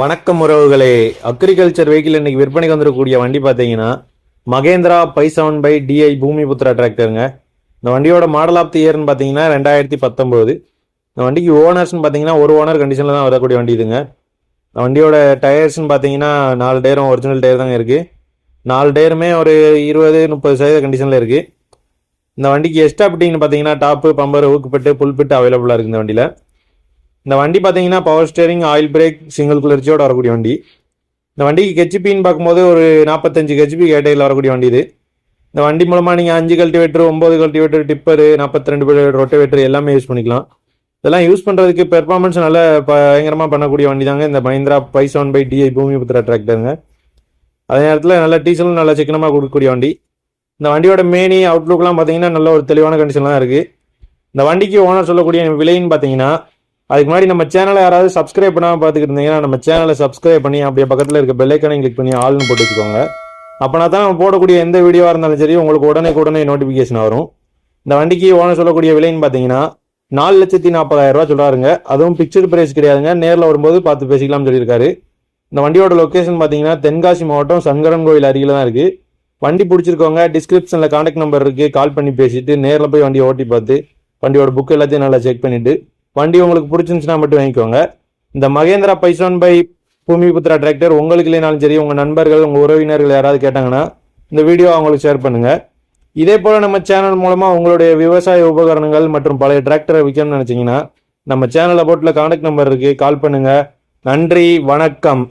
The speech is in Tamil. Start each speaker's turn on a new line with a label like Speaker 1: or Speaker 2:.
Speaker 1: வணக்கம் உறவுகளே. அக்ரிகல்ச்சர் வெஹிக்கிள் இன்னைக்கு விற்பனைக்கு வந்துடக்கூடிய வண்டி பார்த்தீங்கன்னா Mahindra five seven five DI Bhoomiputra டிராக்டருங்க இந்த வண்டியோட மாடல் ஆஃப் தி இயர்னு பார்த்தீங்கன்னா ரெண்டாயிரத்தி பத்தொம்போது இந்த வண்டிக்கு ஓனர்ஸ்னு பார்த்தீங்கன்னா ஒரு ஓனர் கண்டிஷனில் தான் வரக்கூடிய வண்டி இதுங்க. இந்த வண்டியோட டயர்ஸ்னு பார்த்தீங்கன்னா நாலு டயரும் ஒரிஜினல் டயர் தாங்க இருக்குது நாலு டயருமே ஒரு இருபது முப்பது சதவீத கண்டிஷனில் இருக்குது இந்த வண்டிக்கு எஸ்டாப்டிங்னு பார்த்தீங்கன்னா டாப்பு பம்பர் ஊக்குப்பட்டு புல்பிட்டு அவைலபிளாக இருக்குது இந்த வண்டியில். இந்த வண்டி பார்த்தீங்கன்னா power steering oil brake single குளிர்ச்சியோடு வரக்கூடிய வண்டி. இந்த வண்டிக்கு ஹெச்பின்னு பார்க்கும்போது ஒரு நாற்பத்தஞ்சு ஹெச்பி கேட்டையில் வரக்கூடிய வண்டி இது. இந்த வண்டி மூலமாக நீங்கள் அஞ்சு கல்டிவேட்டர் ஒம்பது கல்டிவேட்டர் டிப்பரு நாற்பத்தி ரெண்டு ரொட்டவேட்டர் எல்லாமே யூஸ் பண்ணிக்கலாம். இதெல்லாம் யூஸ் பண்ணுறதுக்கு பெர்ஃபார்மன்ஸ் நல்ல பயங்கரமாக பண்ணக்கூடிய வண்டி தாங்க. இந்த மஹிந்திரா பைசான் பை டிஐ பூமிபுத்திரா டிராக்டருங்க அதே நேரத்தில் நல்ல டீசலும் நல்லா சிக்கனமாக கொடுக்கக்கூடிய வண்டி. இந்த வண்டியோட மேனி அவுட்லுக்லாம் பார்த்தீங்கன்னா நல்ல ஒரு தெளிவான கண்டிஷன்லாம் இருக்குது இந்த வண்டிக்கு ஓனர் சொல்லக்கூடிய விலைன்னு பார்த்தீங்கன்னா அதுக்கு முன்னாடி நம்ம சேனலை யாராவது சப்ஸ்கிரைப் பண்ணாமல் பார்த்துக்கிட்டு இருந்தீங்கன்னா நம்ம சேனலை சப்ஸ்கிரைப் பண்ணி அப்படியே பக்கத்தில் இருக்க பெல்லைக்கனை கிளிக் பண்ணி ஆல்னு போட்டு வச்சுக்கோங்க. அப்போனா தான் நம்ம போடக்கூடிய எந்த வீடியோவாக இருந்தாலும் சரி உங்களுக்கு உடனே உடனே நோட்டிஃபிகேஷன் வரும். இந்த வண்டிக்கு ஓனர் சொல்லக்கூடிய விலைன்னு பார்த்தீங்கன்னா நாலு லட்சத்தி நாற்பதாயிரம் ரூபா சொல்கிறாருங்க அதுவும் பிக்சர் பிரைஸ் கிடையாதுங்க. நேரில் வரும்போது பார்த்து பேசிக்கலாம்னு சொல்லியிருக்காரு. இந்த வண்டியோட லொக்கேஷன் பார்த்தீங்கன்னா தென்காசி மாவட்டம் சங்கரன் கோயில் அருகில் தான் இருக்குது வண்டி பிடிச்சிருக்கவங்க டிஸ்கிரிப்ஷனில் காண்டாக்ட் நம்பர் இருக்குது கால் பண்ணி பேசிட்டு நேரில் போய் வண்டியை ஓட்டி பார்த்து வண்டியோட புக் எல்லாத்தையும் நல்லா செக் பண்ணிவிட்டு வண்டி உங்களுக்கு பிடிச்சிருந்துச்சுன்னா மட்டும் வாங்கிக்கோங்க. இந்த மகேந்திரா பைசான் பை பூமிபுத்ரா டிராக்டர் உங்களுக்கு இல்லைனாலும் சரி உங்கள் நண்பர்கள் உங்கள் உறவினர்கள் யாராவது கேட்டாங்கன்னா இந்த வீடியோ அவங்களுக்கு ஷேர் பண்ணுங்கள் இதே போல் நம்ம சேனல் மூலமாக உங்களுடைய விவசாய உபகரணங்கள் மற்றும் பழைய டிராக்டரை விற்கணும்னு நினச்சிங்கன்னா நம்ம சேனலை போட்டில் காண்டாக்ட் நம்பர் இருக்குது கால் பண்ணுங்கள் நன்றி வணக்கம்.